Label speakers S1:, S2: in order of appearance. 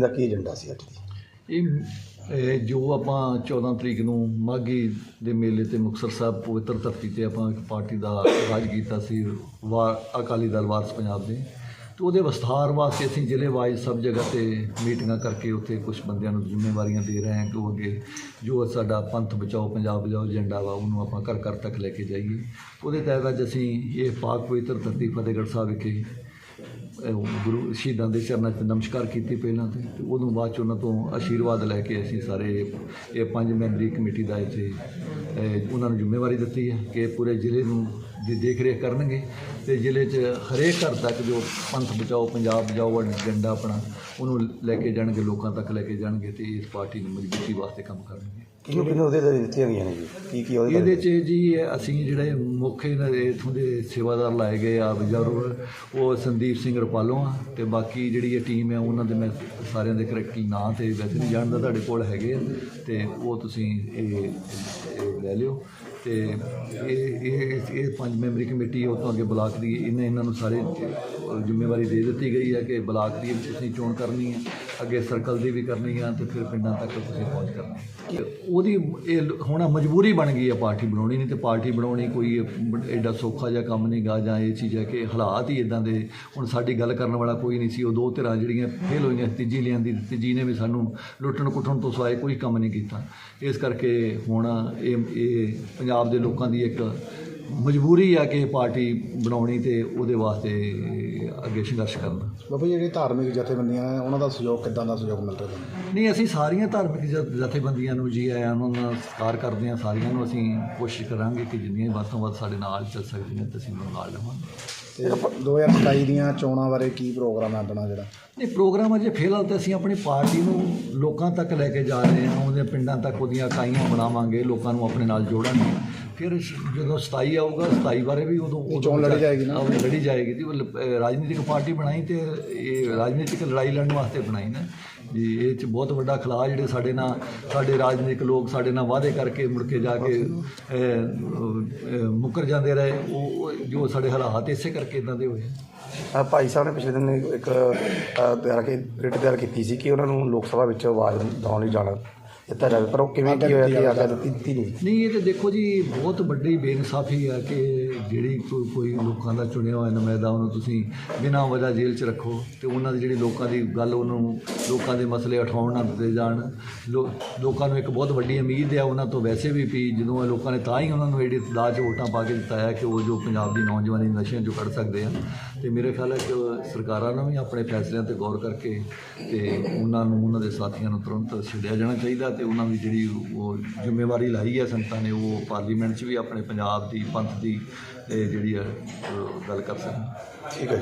S1: ਦਾ ਕੀ agenda ਸੀ ਅੱਜ? ਦੀ
S2: ਇਹ ਇਹ ਜੋ ਆਪਾਂ 14 ਤਰੀਕ ਨੂੰ ਮਾਘੀ ਦੇ ਮੇਲੇ ਤੇ ਮੁਕਤਸਰ ਸਾਹਿਬ ਪਵਿੱਤਰ ਧਰਤੀ ਤੇ ਆਪਾਂ ਇੱਕ ਪਾਰਟੀ ਦਾ ਰਾਜ ਕੀਤਾ ਸੀ, ਵਾ, ਅਕਾਲੀ ਦਲ ਵਾਰਸ ਪੰਜਾਬ ਦੇ। ਤੇ ਉਹਦੇ ਵਿਸਥਾਰ ਵਾਸਤੇ ਅਸੀਂ ਜ਼ਿਲ੍ਹੇ ਵਾਈਜ਼ ਸਭ ਜਗ੍ਹਾ ਤੇ ਮੀਟਿੰਗਾਂ ਕਰਕੇ ਉੱਥੇ ਕੁਝ ਬੰਦਿਆਂ ਨੂੰ ਜ਼ਿੰਮੇਵਾਰੀਆਂ ਦੇ ਰਹੇ ਹਾਂ ਕਿ ਉਹ ਅੱਗੇ ਜੋ ਸਾਡਾ ਪੰਥ ਬਚਾਓ, ਪੰਜਾਬ ਬਚਾਓ ਏਜੰਡਾ ਵਾ, ਉਹਨੂੰ ਆਪਾਂ ਘਰ ਘਰ ਤੱਕ ਲੈ ਕੇ ਜਾਈਏ। ਉਹਦੇ ਤਹਿਤ ਅੱਜ ਅਸੀਂ ਇਹ ਪਾਕ ਪਵਿੱਤਰ ਧਰਤੀ ਫਤਿਹਗੜ੍ਹ ਸਾਹਿਬ ਵਿਖੇ ਗੁਰੂ ਸ਼ਹੀਦਾਂ ਦੇ ਚਰਨਾਂ 'ਚ ਨਮਸਕਾਰ ਕੀਤੀ ਪਹਿਲਾਂ ਤੇ ਤੇ ਉਦੋਂ ਬਾਅਦ 'ਚ ਉਹਨਾਂ ਤੋਂ ਆਸ਼ੀਰਵਾਦ ਲੈ ਕੇ ਅਸੀਂ ਸਾਰੇ ਇਹ ਪੰਜ ਮੈਂਬਰੀ ਕਮੇਟੀ ਦਾ ਇੱਥੇ ਉਹਨਾਂ ਨੂੰ ਜ਼ਿੰਮੇਵਾਰੀ ਦਿੱਤੀ ਹੈ ਕਿ ਪੂਰੇ ਜ਼ਿਲ੍ਹੇ ਨੂੰ ਦੀ ਦੇਖ ਰੇਖ ਕਰਨਗੇ ਤੇ ਜ਼ਿਲ੍ਹੇ 'ਚ ਹਰੇਕ ਘਰ ਤੱਕ ਜੋ ਪੰਥ ਬਚਾਓ ਪੰਜਾਬ ਬਚਾਓ ਏਜੰਡਾ ਆਪਣਾ ਉਹਨੂੰ ਲੈ ਕੇ ਜਾਣਗੇ ਲੋਕਾਂ ਤੱਕ ਲੈ ਕੇ ਜਾਣਗੇ ਤੇ ਇਸ ਪਾਰਟੀ ਨੂੰ ਮਜ਼ਬੂਤੀ ਵਾਸਤੇ ਕੰਮ ਕਰਨਗੇ।
S1: ਕਿਹਨੂੰ ਕਿਹਨੂੰ ਉਹਦੇ ਤੇ ਦਿੱਤੀਆਂ ਗਈਆਂ ਨੇ ਜੀ? ਕੀ ਕੀ ਉਹਦੇ
S2: ਇਹਦੇ 'ਚ ਜੀ ਅਸੀਂ ਜਿਹੜੇ ਮੁੱਖ ਇਹਨਾਂ ਦੇ ਇਥੋਂ ਦੇ ਸੇਵਾਦਾਰ ਲਾਏ ਗਏ ਆ ਬਜ਼ੁਰਗ ਉਹ ਸੰਦੀਪ ਸਿੰਘ ਰਪਾਲੋਂ ਆ ਤੇ ਬਾਕੀ ਜਿਹੜੀ ਇਹ ਟੀਮ ਹੈ ਉਹਨਾਂ ਦੇ ਮੈਂ ਸਾਰਿਆਂ ਦੇ ਕਰੈਕਟਰ ਨਾਂ ਤੇ ਵੈਸੇ ਨਹੀਂ ਜਾਣਦਾ ਤੁਹਾਡੇ ਕੋਲ ਹੈਗੇ ਤੇ ਉਹ ਤੁਸੀਂ ਇਹ ਲੈ ਲਿਓ। ਤੇ ਇਹ ਇਹ ਇਹ ਪੰਜ ਮੈਂਬਰੀ ਕਮੇਟੀ ਉਹ ਤੋਂ ਅੱਗੇ ਬਲਾਕ ਦੀ ਇਹਨੇ ਇਹਨਾਂ ਨੂੰ ਸਾਰੇ ਜ਼ਿੰਮੇਵਾਰੀ ਦੇ ਦਿੱਤੀ ਗਈ ਹੈ ਕਿ ਬਲਾਕ ਦੀ ਵੀ ਤੁਸੀਂ ਚੋਣ ਕਰਨੀ ਹੈ। ਅੱਗੇ ਸਰਕਲ ਦੀ ਵੀ ਕਰਨੀ ਆ ਤੇ ਫਿਰ ਪਿੰਡਾਂ ਤੱਕ ਤੁਸੀਂ ਪਹੁੰਚ ਕਰਨੀ। ਉਹਦੀ ਇਹ ਲ- ਹੁਣ ਮਜਬੂਰੀ ਬਣ ਗਈ ਆ ਪਾਰਟੀ ਬਣਾਉਣੀ, ਨਹੀਂ ਤੇ ਪਾਰਟੀ ਬਣਾਉਣੀ ਕੋਈ ਐਡਾ ਸੌਖਾ ਜਿਹਾ ਕੰਮ ਨਹੀਂ ਗਾ ਜਾਂ ਇਹ ਚੀਜ਼ ਹੈ ਕਿ ਹਾਲਾਤ ਹੀ ਇਦਾਂ ਦੇ। ਹੁਣ ਸਾਡੀ ਗੱਲ ਕਰਨ ਵਾਲਾ ਕੋਈ ਨਹੀਂ ਸੀ, ਉਹ ਦੋ ਧਿਰਾਂ ਜਿਹੜੀਆਂ ਫੇਲ ਹੋਈਆਂ, ਤੀਜੀ ਲਿਆਂਦੀ ਤੀਜੀ ਨੇ ਵੀ ਸਾਨੂੰ ਲੁੱਟਣ ਕੁੱਟਣ ਤੋਂ ਸਵਾਏ ਕੋਈ ਕੰਮ ਨਹੀਂ ਕੀਤਾ। ਇਸ ਕਰਕੇ ਹੁਣ ਇਹ ਇਹ ਪੰਜਾਬ ਦੇ ਲੋਕਾਂ ਦੀ ਇੱਕ ਮਜਬੂਰੀ ਆ ਕਿ ਪਾਰਟੀ ਬਣਾਉਣੀ ਤੇ ਉਹਦੇ ਵਾਸਤੇ ਅੱਗੇ ਸੰਘਰਸ਼ ਕਰਨਾ।
S3: ਬਾਬਾ ਜੀ ਜਿਹੜੀ ਧਾਰਮਿਕ ਜਥੇਬੰਦੀਆਂ ਹੈ ਉਹਨਾਂ ਦਾ ਸਹਿਯੋਗ ਕਿੱਦਾਂ ਦਾ ਸਹਿਯੋਗ ਮਿਲ ਰਿਹਾ? ਤੁਹਾਨੂੰ
S2: ਨਹੀਂ ਅਸੀਂ ਸਾਰੀਆਂ ਧਾਰਮਿਕ ਜ- ਜਥੇਬੰਦੀਆਂ ਨੂੰ ਜੀ ਆਇਆਂ ਨੂੰ ਉਹਨਾਂ ਦਾ ਸਤਿਕਾਰ ਕਰਦੇ ਹਾਂ ਸਾਰੀਆਂ ਨੂੰ ਅਸੀਂ ਕੋਸ਼ਿਸ਼ ਕਰਾਂਗੇ ਕਿ ਜਿੰਨੀਆਂ ਵੱਧ ਤੋਂ ਵੱਧ ਸਾਡੇ ਨਾਲ ਚੱਲ ਸਕਦੀਆਂ ਤੇ ਅਸੀਂ ਉਹਨਾਂ ਨਾਲ ਲਵਾਂਗੇ
S3: ਤੇ 2027 ਦੀਆਂ ਚੋਣਾਂ ਬਾਰੇ ਕੀ ਪ੍ਰੋਗਰਾਮ ਹੈ ਆਪਣਾ ਜਿਹੜਾ?
S2: ਨਹੀਂ ਪ੍ਰੋਗਰਾਮ ਅਜੇ ਫਿਲਹਾਲ ਤੇ ਅਸੀਂ ਆਪਣੀ ਪਾਰਟੀ ਨੂੰ ਲੋਕਾਂ ਤੱਕ ਲੈ ਕੇ ਜਾ ਰਹੇ ਹਾਂ ਉਹਦੇ ਪਿੰਡਾਂ ਤੱਕ ਉਹਦੀਆਂ ਇਕਾਈਆਂ ਬਣਾਵਾਂਗੇ ਲੋਕਾਂ ਨੂੰ ਆਪਣੇ ਨਾਲ ਜੋੜਾਂਗੇ। ਫਿਰ ਜਦੋਂ 27 ਆਊਗਾ 27 ਬਾਰੇ ਵੀ ਉਦੋਂ
S3: ਚੋਣ ਲੜੀ ਜਾਏਗੀ ਨਾ?
S2: ਆਹ, ਲੜੀ ਜਾਏਗੀ। ਜੀ ਉਹ ਰਾਜਨੀਤਿਕ ਪਾਰਟੀ ਬਣਾਈ ਤੇ ਇਹ ਰਾਜਨੀਤਿਕ ਲੜਾਈ ਲੜਨ ਵਾਸਤੇ ਬਣਾਈ ਨਾ। ਜੀ ਇਹ ਚ ਬਹੁਤ ਵੱਡਾ ਖਲਾ ਜਿਹੜੇ ਸਾਡੇ ਨਾਲ ਸਾਡੇ ਰਾਜਨੀਤਿਕ ਲੋਕ ਸਾਡੇ ਨਾਲ ਵਾਅਦੇ ਕਰਕੇ ਮੁੜ ਕੇ ਜਾ ਕੇ ਅਹ, ਮੁੱਕਰ ਜਾਂਦੇ ਰਹੇ। ਉਹ ਜੋ ਸਾਡੇ ਹਾਲਾਤ ਇਸੇ ਕਰਕੇ ਇਦਾਂ ਦੇ ਹੋਏ
S1: ਭਾਈ ਸਾਹਿਬ ਨੇ ਪਿਛਲੇ ਦਿਨ ਇੱਕ ਅ, ਤਿਆਰ ਕੇ ਰਿਟ ਤਿਆਰ ਕੀਤੀ ਸੀ ਕਿ ਉਹਨਾਂ ਨੂੰ ਲੋਕ ਸਭਾ ਵਿੱਚ ਆਵਾਜ਼ ਦਵਾਉਣ ਲਈ ਜਾਣਾ। ਦਿੱਤਾ ਜਾਵੇ ਪਰ ਉਹ ਕਿਵੇਂ ਕੀ ਹੋਇਆ, ਕਿ ਆਗਿਆ ਦਿੱਤੀ ਦਿੱਤੀ ਨਹੀਂ।
S2: ਨਹੀਂ, ਇਹ ਤਾਂ ਦੇਖੋ ਜੀ, ਬਹੁਤ ਵੱਡੀ ਬੇਇਨਸਾਫੀ ਆ ਕਿ ਜਿਹੜੀ ਕੋਈ ਲੋਕਾਂ ਦਾ ਚੁਣਿਆ ਹੋਇਆ ਨੁਮਾਇੰਦਾ, ਉਹਨੂੰ ਤੁਸੀਂ ਬਿਨਾਂ ਵਜ੍ਹਾ ਜੇਲ੍ਹ 'ਚ ਰੱਖੋ ਤੇ ਉਹਨਾਂ ਦੀ ਜਿਹੜੀ ਲੋਕਾਂ ਦੀ ਗੱਲ, ਉਹਨੂੰ ਲੋਕਾਂ ਦੇ ਮਸਲੇ ਉਠਾਉਣ ਨਾ ਦਿੱਤੇ ਜਾਣ। ਲੋਕਾਂ ਨੂੰ ਇੱਕ ਬਹੁਤ ਵੱਡੀ ਉਮੀਦ ਹੈ ਉਹਨਾਂ ਤੋਂ ਵੈਸੇ ਵੀ ਵੀ ਜਦੋਂ ਲੋਕਾਂ ਨੇ ਤਾਂ ਹੀ ਉਹਨਾਂ ਨੂੰ ਜਿਹੜੀ ਦਾਅ 'ਚ ਵੋਟਾਂ ਪਾ ਕੇ ਦਿੱਤਾ ਹੈ ਕਿ ਉਹ ਜੋ ਪੰਜਾਬ ਦੀ ਨੌਜਵਾਨੀ ਨਸ਼ਿਆਂ 'ਚੋਂ ਕੱਢ ਸਕਦੇ ਆ। ਤੇ ਮੇਰੇ ਖਿਆਲ ਹੈ ਕਿ ਸਰਕਾਰਾਂ ਨੂੰ ਵੀ ਆਪਣੇ ਫੈਸਲਿਆਂ ਤੇ ਗੌਰ ਕਰਕੇ ਤੇ ਉਹਨਾਂ ਨੂੰ, ਉਹਨਾਂ ਦੇ ਸਾਥੀਆਂ ਨੂੰ ਤੁਰੰਤ ਛੱਡਿਆ ਜਾਣਾ ਚਾਹੀਦਾ ਤੇ ਉਹਨਾਂ ਦੀ ਜਿਹੜੀ ਉਹ ਜ਼ਿੰਮੇਵਾਰੀ ਲਾਈ ਹੈ ਸੰਗਤਾਂ ਨੇ, ਉਹ ਪਾਰਲੀਮੈਂਟ 'ਚ ਵੀ ਆਪਣੇ ਪੰਜਾਬ ਦੀ ਪੰਥ ਦੀ ਇਹ ਜਿਹੜੀ ਹੈ ਗੱਲ ਕਰ ਸਕਣ।
S1: ਠੀਕ ਹੈ